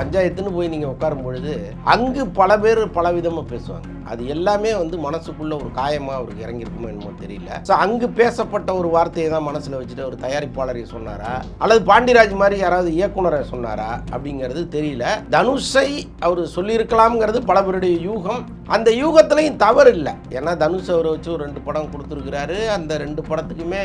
பஞ்சாயத்துன்னு போய் நீங்கள் உட்காரும் பொழுது அங்கு பல பேர் பல விதமாக பேசுவாங்க. அது எல்லாமே வந்து மனசுக்குள்ள ஒரு காயமாக அவருக்கு இறங்கியிருக்குமோ என்னமோ தெரியல. ஸோ அங்கு பேசப்பட்ட ஒரு வார்த்தையை தான் மனசில் வச்சுட்டு ஒரு தயாரிப்பாளரை சொன்னாரா? அல்லது பாண்டியராஜ் மாதிரி யாராவது இயக்குனரை சொன்னாரா? அப்படிங்கிறது தெரியல. தனுஷை அவர் சொல்லியிருக்கலாம்ங்கிறது பல பேருடைய யூகம். அந்த யூகத்துலையும் தவறு இல்லை. ஏன்னா தனுஷ் அவரை வச்சு ஒரு ரெண்டு படம் கொடுத்துருக்கிறாரு. அந்த ரெண்டு படத்துக்குமே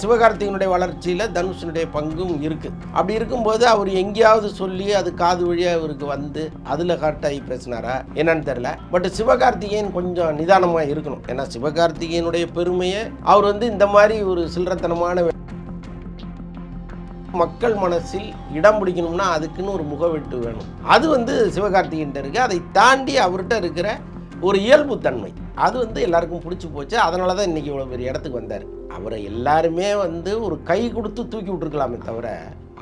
சிவகார்த்திகனுடைய வளர்ச்சியில் தனுஷனுடைய பங்கும் இருக்குது அப்படி இருக்கும்போது அவர் எங்கேயாவது சொல்லி அது காது வழியாக அவருக்கு வந்து அதில் கரெக்டாகி பேசினாரா? என்னன்னு தெரில பட் சிவகார்த்திகேயன் கொஞ்சம் நிதானமாக இருக்கணும். ஏன்னா சிவகார்த்திகேயனுடைய பெருமையை அவர் வந்து இந்த மாதிரி ஒரு சில்லறத்தனமான மக்கள் மனசில் இடம் பிடிக்கணும்னா அதுக்குன்னு ஒரு முகவெட்டு வேணும். அது வந்து சிவகார்த்திகிட்ட இருக்குது அதை தாண்டி அவர்கிட்ட இருக்கிற ஒரு இயல்புத்தன்மை அது வந்து எல்லாருக்கும் பிடிச்சி போச்சு. அதனால தான் இன்றைக்கி இவ்வளோ பெரிய இடத்துக்கு வந்தார். அவரை எல்லாருமே வந்து ஒரு கை கொடுத்து தூக்கி விட்டுருக்கலாமே தவிர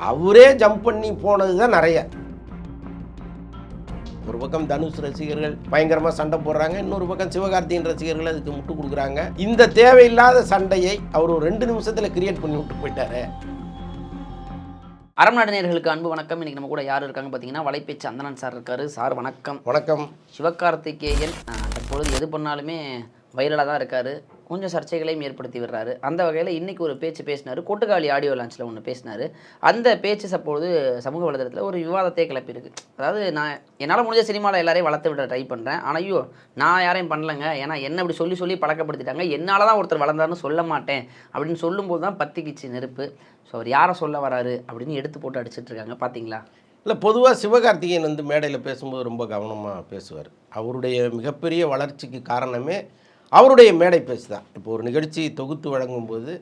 அவரே ஜம்ப் பண்ணி போனது தான் நிறைய. ஒரு பக்கம் தனுஷ் ரசிகர்கள் பயங்கரமாக சண்டை போடுறாங்க. இன்னொரு பக்கம் சிவகார்த்திகேயன் ரசிகர்கள் அதுக்கு முட்டு கொடுக்குறாங்க. இந்த தேவையில்லாத சண்டையை அவர் ஒரு ரெண்டு நிமிஷத்தில் கிரியேட் பண்ணி விட்டு போயிட்டாரு. அறம் நேயர்களுக்கு அன்பு வணக்கம். இன்னைக்கு நம்ம கூட யார் இருக்காங்க பார்த்தீங்கன்னா வலைப்பேச்சு அந்தனன் சார் இருக்காரு. சார் வணக்கம். வணக்கம். சிவகார்த்திகேயன் தற்பொழுது எது பண்ணாலுமே வைரலாக தான் இருக்காரு. கொஞ்சம் சர்ச்சைகளையும் ஏற்படுத்தி விடுறாரு. அந்த வகையில் இன்றைக்கி ஒரு பேச்சு பேசினார். கொட்டுக்காளி ஆடியோ லான்ச்சில் ஒன்று பேசினார். அந்த பேச்சு அப்பொழுது சமூக வலைதளத்தில் ஒரு விவாதத்தை கிளப்பியிருக்கு. அதாவது நான் என்னால் முடிஞ்ச சினிமாவில் எல்லாரையும் வளர்த்து விட ட்ரை பண்ணுறேன் ஆனால் ஐயோ நான் யாரையும் பண்ணலங்க. ஏன்னா என்ன இப்படி சொல்லி சொல்லி பழக்கப்படுத்திட்டாங்க. என்னால் தான் ஒருத்தர் வளர்ந்தாருன்னு சொல்ல மாட்டேன். அப்படின்னு சொல்லும்போது தான் பத்திக்கிச்சு நெருப்பு. ஸோ அவர் யாரை சொல்ல வராரு அப்படின்னு எடுத்து போட்டு அடிச்சிட்டு இருக்காங்க. பார்த்தீங்களா இல்லை பொதுவாக சிவகார்த்திகேயன் வந்து மேடையில் பேசும்போது ரொம்ப கவனமாக பேசுவார். அவருடைய மிகப்பெரிய வளர்ச்சிக்கு காரணமே அவருடைய மேடை பேச்சு தான். இப்போ ஒரு நிகழ்ச்சி தொகுத்து வழங்கும்போது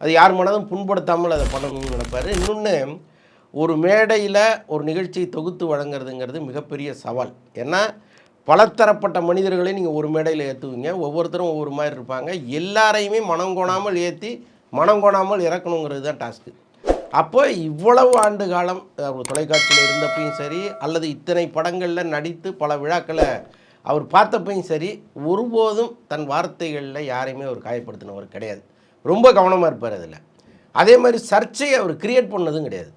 அது யார் மனதும் புண்படுத்தாமல் அதை பண்ணணும்னு நினைப்பார். இன்னொன்று ஒரு மேடையில் ஒரு நிகழ்ச்சியை தொகுத்து வழங்குறதுங்கிறது மிகப்பெரிய சவால். ஏன்னா பலதரப்பட்ட மனிதர்களை நீங்கள் ஒரு மேடையில் ஏற்றுவீங்க ஒவ்வொருத்தரும் ஒவ்வொரு மாதிரி இருப்பாங்க. எல்லாரையுமே மனம் கோணாமல் ஏற்றி மனம் கோணாமல் இறக்கணுங்கிறது தான் டாஸ்க்கு. அப்போ இவ்வளவு ஆண்டு காலம் தொலைக்காட்சியில் இருந்தப்பையும் சரி அல்லது இத்தனை படங்களில் நடித்து பல விழாக்களை அவர் பார்த்தப்பையும் சரி ஒருபோதும் தன் வார்த்தைகளில் யாரையுமே அவர் காயப்படுத்தினவர் கிடையாது. ரொம்ப கவனமாக இருப்பார் அதில். அதே மாதிரி சர்ச்சையை அவர் கிரியேட் பண்ணதும் கிடையாது.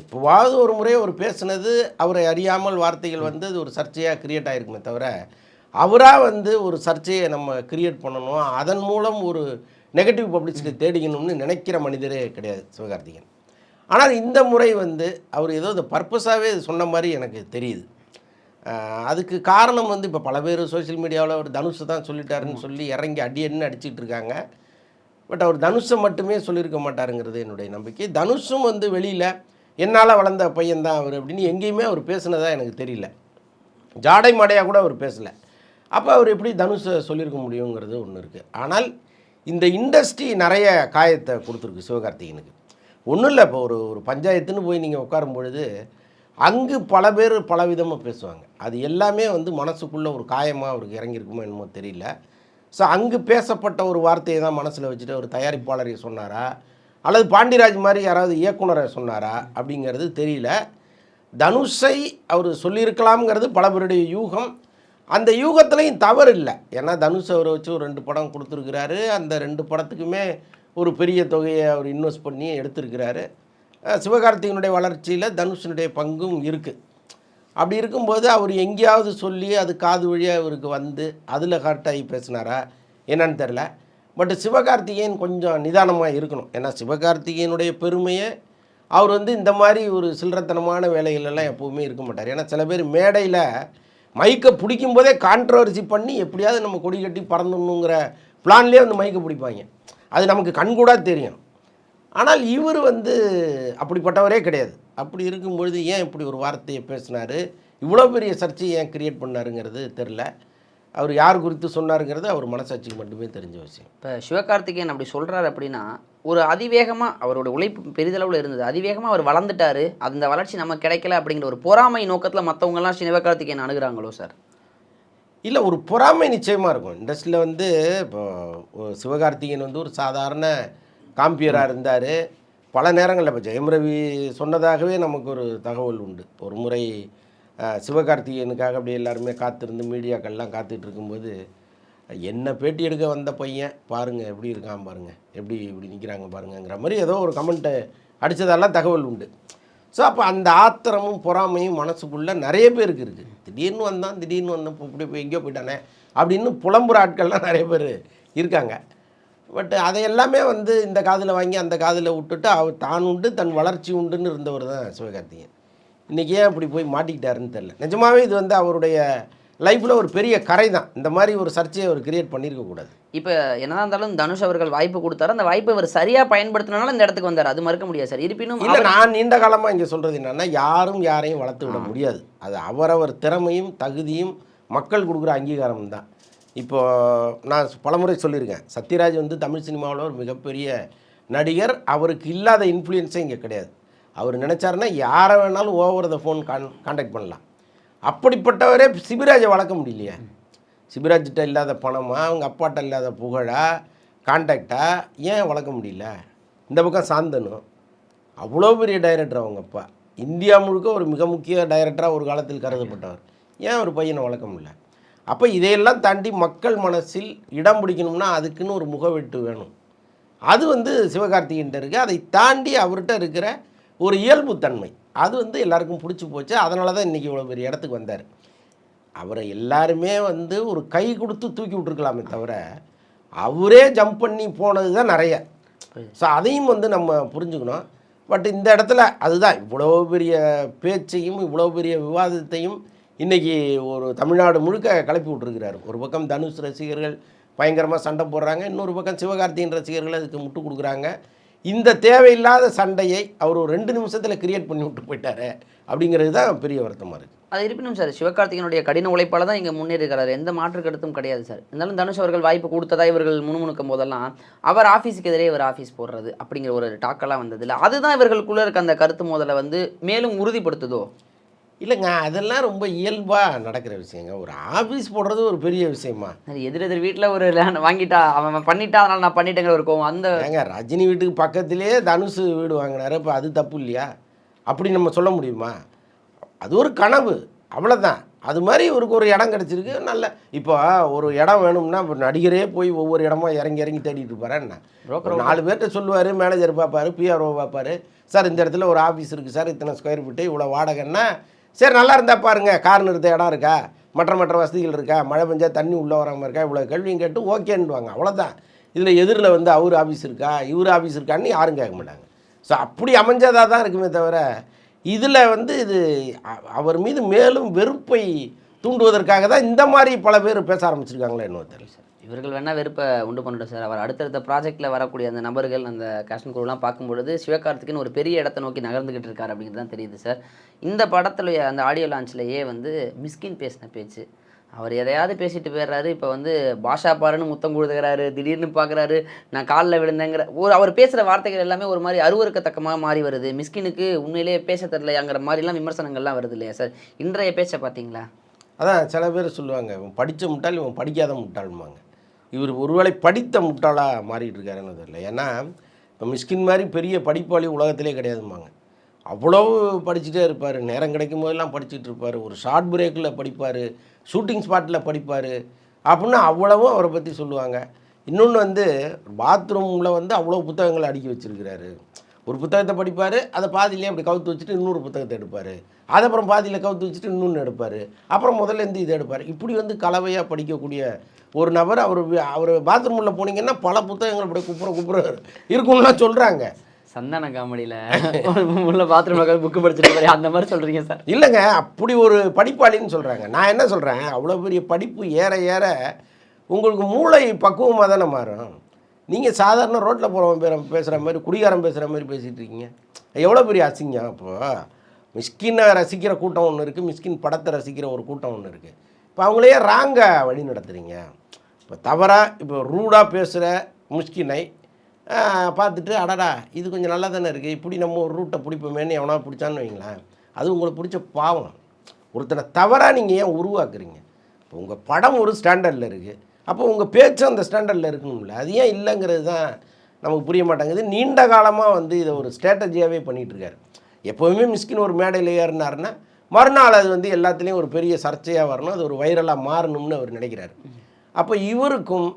எப்போவாவது ஒரு முறை அவர் பேசுனது அவரை அறியாமல் வார்த்தைகள் வந்து அது ஒரு சர்ச்சையாக கிரியேட் ஆகிருக்குமே தவிர அவராக வந்து ஒரு சர்ச்சையை நம்ம கிரியேட் பண்ணணும் அதன் மூலம் ஒரு நெகட்டிவ் பப்ளிசிட்டி தேடிக்கணும்னு நினைக்கிற மனிதரே கிடையாது சிவகார்த்திகேயன். ஆனால் இந்த முறை வந்து அவர் ஏதோ இந்த பர்பஸாகவே சொன்ன மாதிரி எனக்கு தெரியுது. அதுக்கு காரணம் வந்து இப்போ பல பேர் சோஷியல் மீடியாவில் அவர் தனுஷ் தான் சொல்லிட்டாருன்னு சொல்லி இறங்கி அடி என்ன அடிச்சிட்டு இருக்காங்க. பட் அவர் தனுஷை மட்டுமே சொல்லியிருக்க மாட்டாருங்கிறது என்னுடைய நம்பிக்கை. தனுஷும் வந்து வெளியில் என்னால் வளர்ந்த பையன்தான் அவர் அப்படின்னு எங்கேயுமே அவர் பேசுனதா எனக்கு தெரியல. ஜாடை மாடையாக கூட அவர் பேசலை. அப்போ அவர் எப்படி தனுஷை சொல்லியிருக்க முடியுங்கிறது ஒன்று இருக்குது ஆனால் இந்த இண்டஸ்ட்ரி நிறைய காயத்தை கொடுத்துருக்கு சிவகார்த்திகேயனுக்கு. ஒன்றும் இல்லை இப்போ ஒரு ஒரு பஞ்சாயத்துன்னு போய் நீங்கள் உட்காரும் பொழுது அங்கு பல பேர் பல விதமாக பேசுவாங்க. அது எல்லாமே வந்து மனசுக்குள்ளே ஒரு காயமாக அவருக்கு இறங்கியிருக்குமோ என்னமோ தெரியல. ஸோ அங்கு பேசப்பட்ட ஒரு வார்த்தையை தான் மனசில் வச்சுட்டு ஒரு தயாரிப்பாளரை சொன்னாரா? அல்லது பாண்டிராஜ் மாதிரி யாராவது இயக்குனரை சொன்னாரா? அப்படிங்கிறது தெரியல. தனுஷை அவர் சொல்லியிருக்கலாம்ங்கிறது பல பேருடைய யூகம். அந்த யூகத்துலையும் தவறு இல்லை. ஏன்னா தனுஷ் அவரை வச்சு ஒரு ரெண்டு படம் கொடுத்துருக்கிறாரு. அந்த ரெண்டு படத்துக்குமே ஒரு பெரிய தொகையை அவர் இன்வெஸ்ட் பண்ணி எடுத்திருக்கிறாரு. சிவகார்த்திகனுடைய வளர்ச்சியில் தனுஷனுடைய பங்கும் இருக்குது அப்படி இருக்கும்போது அவர் எங்கேயாவது சொல்லி அது காது வழியாக அவருக்கு வந்து அதில் கரெக்டாகி பேசினாரா? என்னன்னு தெரில பட் சிவகார்த்திகேயன் கொஞ்சம் நிதானமாக இருக்கணும். ஏன்னா சிவகார்த்திகேயனுடைய பெருமையை அவர் வந்து இந்த மாதிரி ஒரு சில்லறத்தனமான வேலைகளெல்லாம் எப்போவுமே இருக்க மாட்டார். ஏன்னா சில பேர் மேடையில் மைக்கை பிடிக்கும் போதே கான்ட்ரவர்சி பண்ணி எப்படியாவது நம்ம கொடி கட்டி பறந்துடணுங்கிற பிளான்லேயே வந்து மைக்கை பிடிப்பாங்க. அது நமக்கு கண்கூடாக தெரியும். ஆனால் இவர் வந்து அப்படிப்பட்டவரே கிடையாது. அப்படி இருக்கும்பொழுது ஏன் இப்படி ஒரு வார்த்தையை பேசினார்? இவ்வளோ பெரிய சர்ச்சையை ஏன் கிரியேட் பண்ணாருங்கிறது தெரில அவர் யார் குறித்து சொன்னாருங்கிறது அவர் மனசாட்சிக்கு மட்டுமே தெரிஞ்ச விஷயம். இப்போ சிவகார்த்திகேயன் அப்படி சொல்கிறாரு அப்படின்னா ஒரு அதிவேகமாக அவரோட உழைப்பு பெரிதளவில் இருந்தது. அதிவேகமாக அவர் வளர்ந்துட்டாரு. அந்த வளர்ச்சி நமக்கு கிடைக்கல அப்படிங்கிற ஒரு பொறாமை நோக்கத்தில் மற்றவங்கலாம் சிவகார்த்திகேயன் அணுகுறாங்களோ சார்? இல்லை ஒரு பொறாமை நிச்சயமாக இருக்கும். இண்டஸ்ட்ரியில் வந்து இப்போ சிவகார்த்திகேயன் வந்து ஒரு சாதாரண காம்பியராக இருந்தார். பல நேரங்களில் இப்போ ஜெயம் ரவி சொன்னதாகவே நமக்கு ஒரு தகவல் உண்டு. ஒரு முறை சிவகார்த்திகேயனுக்காக அப்படியே எல்லாருமே காத்திருந்து மீடியாக்கள்லாம் காத்துட்டு இருக்கும்போது என்ன பேட்டி எடுக்க வந்த பையன்? பாருங்கள் எப்படி இருக்கான் பாருங்கள் எப்படி இப்படி நிற்கிறாங்க பாருங்கங்கிற மாதிரி ஏதோ ஒரு கமெண்ட்டை அடித்ததெல்லாம் தகவல் உண்டு. ஸோ அப்போ அந்த ஆத்திரமும் பொறாமையும் மனசுக்குள்ளே நிறைய பேருக்கு இருக்குது திடீர்னு வந்தான் திடீர்னு வந்தான் இப்போ இப்படி போய் எங்கேயோ போயிட்டானே அப்படின்னு புலம்புற ஆட்கள்லாம் நிறைய பேர் இருக்காங்க. பட் அதை எல்லாமே வந்து இந்த காதில் வாங்கி அந்த காதில் விட்டுட்டு அவர் தான் உண்டு தன் வளர்ச்சி உண்டுன்னு இருந்தவர் தான் சிவகார்த்திகேயன். இன்றைக்கி ஏன் அப்படி போய் மாட்டிக்கிட்டாருன்னு தெரில நிஜமாவே இது வந்து அவருடைய லைஃப்பில் ஒரு பெரிய கரை தான். இந்த மாதிரி ஒரு சர்ச்சையை அவர் கிரியேட் பண்ணியிருக்க கூடாது. இப்போ என்னதான் இருந்தாலும் தனுஷ் அவர்கள் வாய்ப்பு கொடுத்தாரு. அந்த வாய்ப்பை அவர் சரியா பயன்படுத்தினால இந்த இடத்துக்கு வந்தார். அது மறுக்க முடியாது சார். இருப்பினும் இல்லை நான் நீண்ட காலமாக இங்கே சொல்கிறது என்னென்னா யாரும் யாரையும் வளர்த்து விட முடியாது. அது அவரவர் திறமையும் தகுதியும் மக்கள் கொடுக்குற அங்கீகாரம் தான் இப்போது நான் பலமுறை சொல்லியிருக்கேன். சத்யராஜ் வந்து தமிழ் சினிமாவில் ஒரு மிகப்பெரிய நடிகர். அவருக்கு இல்லாத இன்ஃப்ளூயன்ஸே இங்கே கிடையாது. அவர் நினச்சாருன்னா யாரை வேணாலும் over the phone con contact பண்ணலாம். அப்படிப்பட்டவரே சிபிராஜை வளர்க்க முடியலையே. சிபிராஜ்கிட்ட இல்லாத பணமா? அவங்க அப்பாட்ட இல்லாத புகழா? காண்டாக்டா ஏன் வளர்க்க முடியல? இந்த பக்கம் சாந்தனு. அவ்வளோ பெரிய டைரக்டர் அவங்க அப்பா. இந்தியா முழுக்க ஒரு மிக முக்கிய டைரக்டராக ஒரு காலத்தில் கருதப்பட்டவர். ஏன் ஒரு பையனை வளர்க்க முடியல? அப்போ இதையெல்லாம் தாண்டி மக்கள் மனசில் இடம் பிடிக்கணும்னா அதுக்குன்னு ஒரு முகவெட்டு வேணும். அது வந்து சிவகார்த்திகிட்ட இருக்குது அதை தாண்டி அவர்கிட்ட இருக்கிற ஒரு இயல்புத்தன்மை அது வந்து எல்லாருக்கும் பிடிச்சி போச்சு. அதனால தான் இன்றைக்கி இவ்வளோ பெரிய இடத்துக்கு வந்தார். அவரை எல்லாருமே வந்து ஒரு கை கொடுத்து தூக்கி விட்டுருக்கலாமே தவிர அவரே ஜம்ப் பண்ணி போனது தான் நிறைய. ஸோ அதையும் வந்து நம்ம புரிஞ்சுக்கணும். பட் இந்த இடத்துல அதுதான். இவ்வளோ பெரிய பேச்சையும் இவ்வளோ பெரிய விவாதத்தையும் இன்றைக்கி ஒரு தமிழ்நாடு முழுக்க கிளப்பி விட்ருக்கிறாரு ஒரு பக்கம் தனுஷ் ரசிகர்கள் பயங்கரமாக சண்டை போடுறாங்க இன்னொரு பக்கம் சிவகார்த்தியின் ரசிகர்கள் அதுக்கு முட்டு கொடுக்குறாங்க. இந்த தேவையில்லாத சண்டையை அவர் ஒரு ரெண்டு நிமிஷத்தில் கிரியேட் பண்ணி விட்டு போயிட்டாரு அப்படிங்கிறது தான் பெரிய வருத்தமாக இருக்குது அது இருப்பினும் சார் சிவகார்த்திகனுடைய கடின உழைப்பால் தான் இங்கே முன்னேறி எந்த மாற்று கருத்தும் கிடையாது சார். இருந்தாலும் தனுஷ் அவர்கள் வாய்ப்பு கொடுத்ததா இவர்கள் முணுமுணுக்கும் போதெல்லாம் அவர் ஆஃபீஸுக்கு எதிரே இவர் ஆஃபீஸ் போடுறது அப்படிங்கிற ஒரு டாக்கெல்லாம் வந்ததில்லை அதுதான் இவர்களுக்குள்ளே இருக்க அந்த கருத்து மோதலை வந்து மேலும் உறுதிப்படுத்துதோ? இல்லைங்க அதெல்லாம் ரொம்ப இயல்பாக நடக்கிற விஷயங்க. ஒரு ஆஃபீஸ் போடுறது ஒரு பெரிய விஷயமா? எதிர் எதிர் வீட்டில் ஒரு வாங்கிட்டா அவன் அவன் பண்ணிட்டா அதனால நான் பண்ணிட்டேங்கிற ஒரு கோவம். அந்த ஏங்க ரஜினி வீட்டுக்கு பக்கத்திலே தனுஷ் வீடு வாங்கினாரு இப்போ அது தப்பு இல்லையா? அப்படி நம்ம சொல்ல முடியுமா? அது ஒரு கனவு அவ்வளோதான் அது மாதிரி இவருக்கு ஒரு இடம் கிடச்சிருக்கு நல்ல இப்போ ஒரு இடம் வேணும்னா இப்போ நடிகரே போய் ஒவ்வொரு இடமா இறங்கி இறங்கி தேடிட்டு இருப்பாரா என்ன? நாலு பேர்கிட்ட சொல்லுவார் மேனேஜர் பார்ப்பாரு பிஆர்ஓ பார்ப்பாரு சார் இந்த இடத்துல ஒரு ஆஃபீஸ் இருக்குது சார் இத்தனை ஸ்கொயர் ஃபீட்டு இவ்வளோ வாடகைன்னா சரி நல்லா இருந்தால் பாருங்கள் கார் நிறுத்த இடம் இருக்கா? மற்ற மற்ற வசதிகள் இருக்கா? மழை பெஞ்சால் தண்ணி உள்ளே வராமல் இருக்கா? இவ்வளோ கேள்வியும் கேட்டு ஓகேன்னுவாங்க. அவ்வளோதான் இதில் எதிரில் வந்து அவர் ஆஃபீஸ் இருக்கா? இவர் ஆஃபீஸ் இருக்கான்னு யாரும் கேட்க மாட்டாங்க. ஸோ அப்படி அமைஞ்சதாக தான் இருக்குமே தவிர இதில் வந்து இது அவர் மீது மேலும் வெறுப்பை தூண்டுவதற்காக தான் இந்த மாதிரி பல பேர் பேச ஆரம்பிச்சிருக்காங்களே இன்னொரு தெரியல சார். இவர்கள் வேணால் வெறுப்பை உண்டு பண்ணிட்டோம் சார். அவர் அடுத்தடுத்த ப்ராஜெக்ட்டில் வரக்கூடிய அந்த நபர்கள் அந்த கேஷன் குழுலாம் பார்க்கும்பொழுது சிவகார்த்திகேயன் ஒரு பெரிய இடத்தை நோக்கி நகர்ந்துக்கிட்டு இருக்காரு அப்படிங்கிறது தான் தெரியுது சார். இந்த படத்துடைய அந்த ஆடியோ லான்ச்லேயே வந்து மிஸ்கின் பேசின பேச்சு. அவர் எதையாவது பேசிட்டு போயிடுறாரு. இப்போ வந்து பாஷா பாருன்னு முத்தம் கொடுத்துக்கிறாரு திடீர்னு பார்க்குறாரு நான் காலில் விழுந்தேங்கிற ஒரு அவர் பேசுகிற வார்த்தைகள் எல்லாமே ஒரு மாதிரி அருவருக்கத்தக்கமாக மாறி வருது. மிஸ்கினுக்கு உண்மையிலேயே பேச தெரிலையாங்கிற மாதிரிலாம் விமர்சனங்கள்லாம் வருது இல்லையா சார்? இன்றைய பேச்சை பார்த்தீங்களா? அதான் சில பேர் சொல்லுவாங்க இவன் படித்த முட்டாள் இவன் படிக்காத முட்டாள்மாங்க இவர் ஒருவேளை படித்த முட்டாளாக மாறிட்டு இருக்காருன்னு தெரியல. ஏன்னா இப்போ மிஸ்கின் மாதிரி பெரிய படிப்பாளி உலகத்திலே கிடையாதும்பாங்க. அவ்வளவு படிச்சுட்டே இருப்பார். நேரம் கிடைக்கும் போதெல்லாம் படிச்சுட்டு இருப்பார். ஒரு ஷார்ட் பிரேக்கில் படிப்பார். ஷூட்டிங் ஸ்பாட்டில் படிப்பார். அப்படின்னு அவ்வளவும் அவரை பற்றி சொல்லுவாங்க. இன்னொன்று வந்து பாத்ரூமில் வந்து அவ்வளோ புத்தகங்களை அடுக்கி வச்சிருக்கிறாரு. ஒரு புத்தகத்தை படிப்பார் அதை பாதியிலே அப்படி கவுத்து வச்சுட்டு இன்னொரு புத்தகத்தை எடுப்பார். அதை அப்புறம் பாதியில் கவுத்து வச்சுட்டு இன்னொன்று எடுப்பார். அப்புறம் முதல்ல இருந்து இதை எடுப்பார். இப்படி வந்து கலவையாக படிக்கக்கூடிய ஒரு நபர் அவர் அவர் பாத்ரூமில் போனீங்கன்னா பல புத்தகங்கள் அப்படி குப்புற குப்புற இருக்கும்லாம் சொல்கிறாங்க சந்தான காமெடியில் உள்ள பாத்ரூமில் புக்கு படிச்சுட்டு போறேன் அந்த மாதிரி சொல்கிறீங்க சார். இல்லைங்க அப்படி ஒரு படிப்பாளின்னு சொல்கிறாங்க நான் என்ன சொல்கிறேன் அவ்வளோ பெரிய படிப்பு ஏற ஏற உங்களுக்கு மூளை பக்குவமாக தானே மாறும். நீங்கள் சாதாரண ரோட்டில் போகிறவன் பேர பேசுகிற மாதிரி குடிகாரம் பேசுகிற மாதிரி பேசிகிட்டு இருக்கீங்க. எவ்வளோ பெரிய அசிங்கம் அப்போது மிஸ்கினை ரசிக்கிற கூட்டம் ஒன்று இருக்குது மிஸ்கின் படத்தை ரசிக்கிற ஒரு கூட்டம் ஒன்று இருக்குது இப்போ அவங்களையே ராங்காக வழி நடத்துகிறீங்க இப்போ தவறாக இப்போ ரூடாக பேசுகிற முஸ்கினை பார்த்துட்டு அடடா இது கொஞ்சம் நல்லா தானே இருக்குது இப்படி நம்ம ஒரு ரூட்டை பிடிப்போமேன்னு எவனா பிடிச்சான்னு வைங்களேன். அது உங்களுக்கு பிடிச்ச பாவம். ஒருத்தனை தவறாக நீங்கள் ஏன் உருவாக்குறீங்க? இப்போ உங்கள் படம் ஒரு ஸ்டாண்டர்டில் இருக்குது அப்போ உங்கள் பேச்சு அந்த ஸ்டாண்டர்டில் இருக்கணும்ல. அது ஏன் இல்லைங்கிறது தான் நமக்கு புரிய மாட்டேங்குது. நீண்ட காலமாக வந்து இதை ஒரு ஸ்ட்ராட்டஜியாகவே பண்ணிகிட்ருக்காரு எப்போவுமே மிஸ்கின் ஒரு மேடையில் ஏறினாருன்னா மறுநாள் அது வந்து எல்லாத்துலேயும் ஒரு பெரிய சர்ச்சையாக வரணும். அது ஒரு வைரலாக மாறணும்னு அவர் நினைக்கிறாரு. அப்போ இவருக்கும்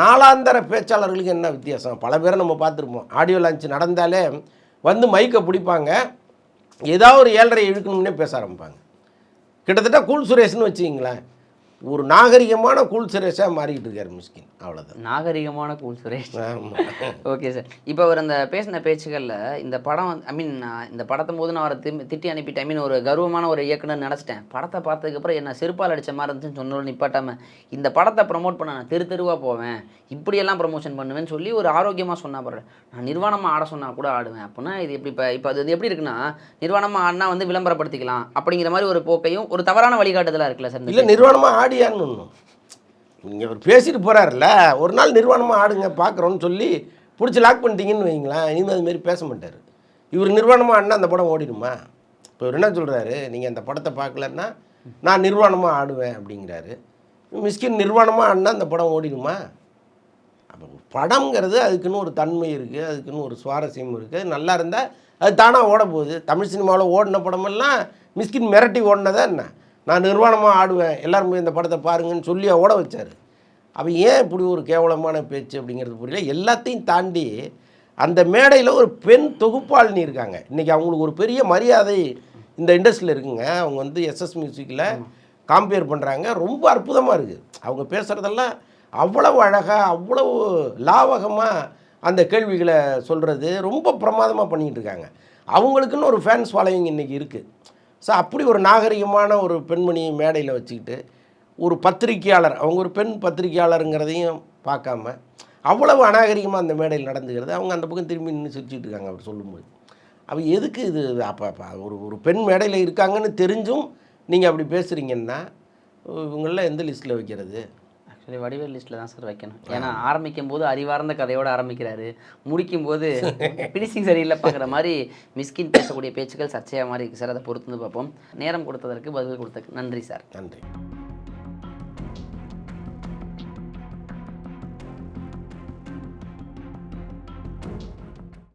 நாளாந்தர பேச்சாளர்களுக்கு என்ன வித்தியாசம்? பல பேரை நம்ம பார்த்துருப்போம். ஆடியோ லான்ச் நடந்தாலே வந்து மைக்கை பிடிப்பாங்க. ஏதாவது ஒரு ஏழரை இழுக்கணும்னே பேச ஆரம்பிப்பாங்க. கிட்டத்தட்ட கூல் சுரேஷ்னு வச்சுக்கிங்களேன். ஒரு நாகரிகமான கூல் சுரேஷாக மாறிக்கிட்டு இருக்காரு மிஸ்கின். அவ்வளோதான் நாகரிகமான கூல் சுரேஷ். Okay sir. இப்போ அவர் அந்த பேசின பேச்சுகளில் இந்த படம் ஐ மீன் இந்த படத்தை போது நான் அவரை திம் திட்டி அனுப்பிட்டு ஐ மீன் ஒரு கர்வமான ஒரு இயக்குனர் நினச்சிட்டேன். படத்தை பார்த்ததுக்கப்புறம் என்ன செருப்பால் அடிச்ச மாதிரி இருந்துச்சுன்னு சொன்னோம் நிப்பாட்டாம இந்த படத்தை ப்ரமோட் பண்ண நான் தெரு தெருவாக போவேன். இப்படியெல்லாம் ப்ரமோஷன் பண்ணுவேன்னு சொல்லி ஒரு ஆரோக்கியமாக சொன்னா பாரு. நான் நிர்வாணமாக ஆட சொன்னா கூட ஆடுவேன். அப்படின்னா இது எப்படி இப்போ இப்போ அது எப்படி இருக்குன்னா நிர்வாணமாக ஆடினா வந்து விளம்பரப்படுத்திக்கலாம் அப்படிங்கிற மாதிரி ஒரு போக்கையும் ஒரு தவறான வழிகாட்டுதலாக இருக்குல்ல சார் இல்லை நிர்வாணமாக ஆடியான்னு ஒன்றும் நீங்கள் அவர் பேசிட்டு போகிறாருல்ல ஒரு நாள் நிர்வாணமாக ஆடுங்க பார்க்குறோன்னு சொல்லி பிடிச்சி லாக் பண்ணிட்டீங்கன்னு வைங்களேன் இனிமேல் அதுமாரி பேச மாட்டார். இவர் நிர்வாணமாக ஆடினா அந்த படம் ஓடிடுமா? இப்போ இவர் என்ன சொல்கிறாரு நீங்கள் அந்த படத்தை பார்க்கலன்னா நான் நிர்வாணமாக ஆடுவேன் அப்படிங்கிறாரு. மிஸ்கின் நிர்வாணமாக ஆடினா அந்த படம் ஓடிடுமா? அப்போ படம்ங்கிறது அதுக்குன்னு ஒரு தன்மை இருக்குது அதுக்குன்னு ஒரு சுவாரஸ்யம் இருக்குது அது நல்லா இருந்தால் அது தானாக ஓட போகுது. தமிழ் சினிமாவில் ஓடின படமெல்லாம் மிஸ்கின் மிரட்டி ஓடினதா என்ன? நான் நிர்வாணமாக ஆடுவேன். எல்லோரும் போய் இந்த படத்தை பாருங்கன்னு சொல்லி ஓட வச்சார். அவன் ஏன் இப்படி ஒரு கேவலமான பேச்சு அப்படிங்கிறது புரியல. எல்லாத்தையும் தாண்டி அந்த மேடையில் ஒரு பெண் தொகுப்பாளினி இருக்காங்க. இன்றைக்கி அவங்களுக்கு ஒரு பெரிய மரியாதை இந்த இண்டஸ்ட்ரியில் இருக்குங்க. அவங்க வந்து எஸ்எஸ் மியூசிக்கில் காம்பேர் பண்ணுறாங்க ரொம்ப அற்புதமாக இருக்குது அவங்க பேசுகிறதெல்லாம் அவ்வளவு அழகாக அவ்வளவு லாவகமாக அந்த கேள்விகளை சொல்கிறது ரொம்ப பிரமாதமாக பண்ணிக்கிட்டு இருக்காங்க. அவங்களுக்குன்னு ஒரு ஃபேன்ஸ் ஃபாலோவிங் இன்றைக்கி இருக்குது ஸோ அப்படி ஒரு நாகரிகமான ஒரு பெண்மணியை மேடையில் வச்சுக்கிட்டு ஒரு பத்திரிக்கையாளர் அவங்க ஒரு பெண் பத்திரிக்கையாளருங்கிறதையும் பார்க்காம அவ்வளவு அநாகரிகமாக அந்த மேடையில் நடந்துக்கிறது அவங்க அந்த பக்கம் திரும்பி நின்று சிரிச்சுட்டு இருக்காங்க அவர் சொல்லும்போது. அப்போ எதுக்கு இது? அப்போ அப்போ ஒரு ஒரு பெண் மேடையில் இருக்காங்கன்னு தெரிஞ்சும் நீங்கள் அப்படி பேசுகிறீங்கன்னா இவங்களெலாம் எந்த லிஸ்ட்டில் வைக்கிறது? ஆக்சுவலி வடிவேல் லிஸ்ட்டில் தான் சார் வைக்கணும். ஏன்னா ஆரம்பிக்கும் போது அறிவார்ந்த கதையோட ஆரம்பிக்கிறாரு. முடிக்கும் போது பினிஷிங் சரியில்லை பார்க்குற மாதிரி மிஸ்கின் பேசக்கூடிய பேச்சுக்கள் சர்ச்சையாக மாதிரி இருக்குது சார் அதை பொறுத்து பார்ப்போம். நேரம் கொடுத்ததற்கு பதில் கொடுத்ததுக்கு நன்றி சார் நன்றி.